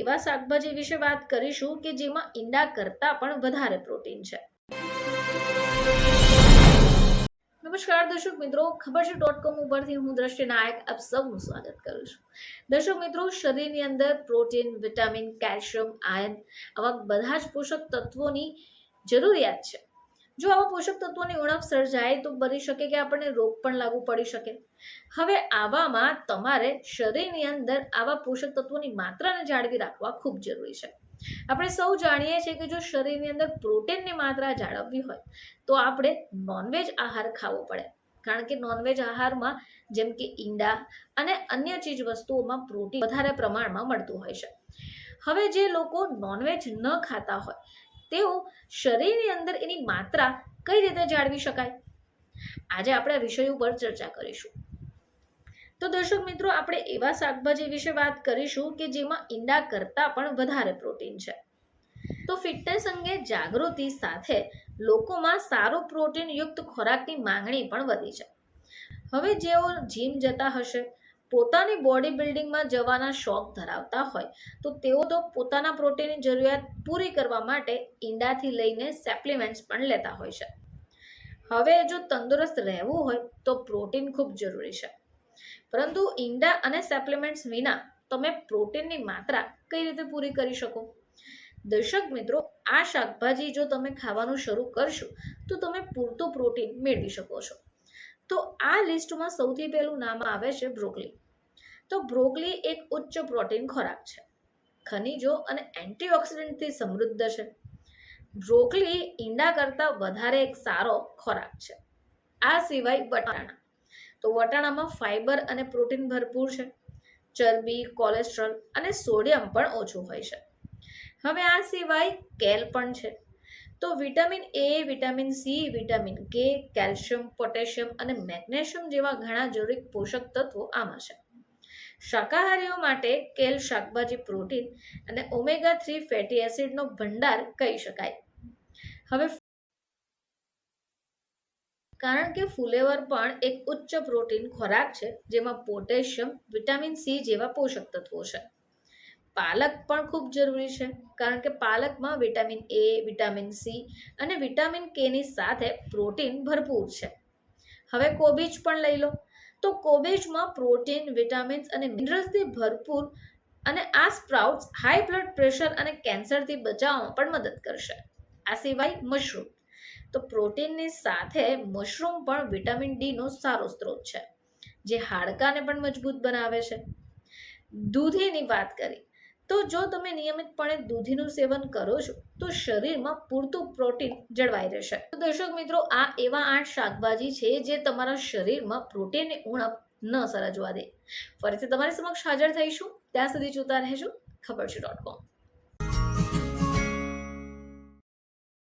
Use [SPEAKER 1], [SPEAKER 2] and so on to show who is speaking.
[SPEAKER 1] એવા શાકભાજી વિશે વાત કરીશું કે જેમાં ઈંડા કરતાં પણ વધારે પ્રોટીન છે. નમસ્કાર, દર્શક મિત્રો. ખબર છે ડોટ કોમ ઉપરથી હું દ્રષ્ટિ નાયક આપ સૌનું સ્વાગત કરું છું. દર્શક મિત્રો, શરીરની અંદર પ્રોટીન, વિટામિન, કેલ્શિયમ આયર્ન આવા બધા જ પોષક તત્વોની જરૂરિયાત છે. જો આવા પોષક તત્વોની ઉણપ સર્જાય તો બની શકે કે આપણને રોગ પણ લાગુ પડી શકે. હવે આવામાં તમારે શરીરની અંદર આવા પોષક તત્વોની માત્રાને જાળવી રાખવા ખૂબ જરૂરી છે. આપણે સૌ જાણીએ છીએ કે જો શરીરની અંદર પ્રોટીનની માત્રા જાળવવી હોય, તો આપણે નોનવેજ આહાર ખાવો પડે. કારણ કે નોનવેજ આહારમાં જેમ કે ઈંડા અને અન્ય ચીજ વસ્તુઓમાં પ્રોટીન વધારે પ્રમાણમાં મળતું હોય છે. હવે જે લોકો નોનવેજ ન ખાતા હોય તેઓ શરીરની અંદર એની માત્રા કઈ રીતે જાળવી શકાય? આજે આપણે આ વિષય ઉપર ચર્ચા કરીશું. તો દર્શક મિત્રો, આપણે એવા શાકભાજી વિશે વાત કરીશું કે જેમાં ઈંડા કરતાં પણ વધારે પ્રોટીન છે. તો ફિટનેસ અંગે જાગૃતિ સાથે લોકોમાં સારો પ્રોટીન યુક્ત ખોરાકની માંગણી પણ વધી છે. હવે જેઓ જીમ જતા હશે પોતાની બોડી બિલ્ડિંગમાં જવાના શોખ ધરાવતા હોય, તો તેઓ તો પોતાના પ્રોટીનની જરૂરિયાત પૂરી કરવા માટે ઈંડાથી લઈને સેપ્લિમેન્ટ્સ પણ લેતા હોય છે. હવે જો તંદુરસ્ત રહેવું હોય, તો પ્રોટીન ખૂબ જરૂરી છે. પરંતુ ઈંડા અને સેપ્લિમેન્ટ્સ વિના તમે પ્રોટીનની માત્રા કઈ રીતે પૂરી કરી શકો? દર્શક મિત્રો, આ શાકભાજી જો તમે ખાવાનું શરૂ કરશો, તો તમે પૂરતું પ્રોટીન મેળવી શકો છો. તો આ લિસ્ટમાં સૌથી પહેલું નામ આવે છે બ્રોકલી. તો બ્રોકલી એક ઉચ્ચ પ્રોટીન ખોરાક છે. ખનિજો અને એન્ટીઓક્સિડન્ટથી સમૃદ્ધ છે. બ્રોકલી ઈંડા કરતાં વધારે એક સારો ખોરાક છે. આ સિવાય વટાણા. તો વટાણામાં ફાઇબર અને પ્રોટીન ભરપૂર છે. ચરબી, કોલેસ્ટ્રોલ અને સોડિયમ પણ ઓછું હોય છે. હવે આ સિવાય કેલ પણ છે. તો vitamin A, vitamin C, vitamin K, calcium, potassium અને મેગ્નેશિયમ જેવા ઘણા જરૂરી પોષક તત્વો આમાં છે. શાકાહારીઓ માટે કેલ, શાકભાજી, પ્રોટીન અને ઓમેગા થ્રી ફેટી એસિડનો ભંડાર કહી શકાય. હવે કારણ કે ફુલેવર પણ એક ઉચ્ચ પ્રોટીન ખોરાક છે, જેમાં પોટેશિયમ, વિટામિન સી જેવા પોષક તત્વો છે. પાલક પણ ખૂબ જરૂરી છે, કારણ કે પાલકમાં વિટામિન એ વિટામિન સી અને વિટામિન કેની સાથે પ્રોટીન ભરપૂર છે. હવે કોબીજ પણ લઈ લો. તો કોબીજમાં પ્રોટીન, વિટામિન્સ અને મિનરલ્સથી ભરપૂર અને આ સ્પ્રાઉટ્સ હાઈ બ્લડ પ્રેશર અને કેન્સરથી બચાવવામાં પણ મદદ કરશે. આ સિવાય મશરૂમ તો પ્રોટીનની સાથે મશરૂમ પણ વિટામિન ડીનો સારો સ્ત્રોત છે, જે હાડકાને પણ મજબૂત બનાવે છે. દૂધીની વાત કરી. તો જો તમે નિયમિતપણે દૂધીનું સેવન કરો છો, તો શરીરમાં પૂરતું પ્રોટીન જળવાઈ રહેશે. તો દર્શક મિત્રો, આ એવા આઠ શાકભાજી છે જે તમારા શરીરમાં પ્રોટીનની ઉણપ ન સર્જવા દે. ફરીથી તમારી સમક્ષ હાજર થઈશું. ત્યાં સુધી જોતા રહેજો. ખબર છે ડોટ કોમ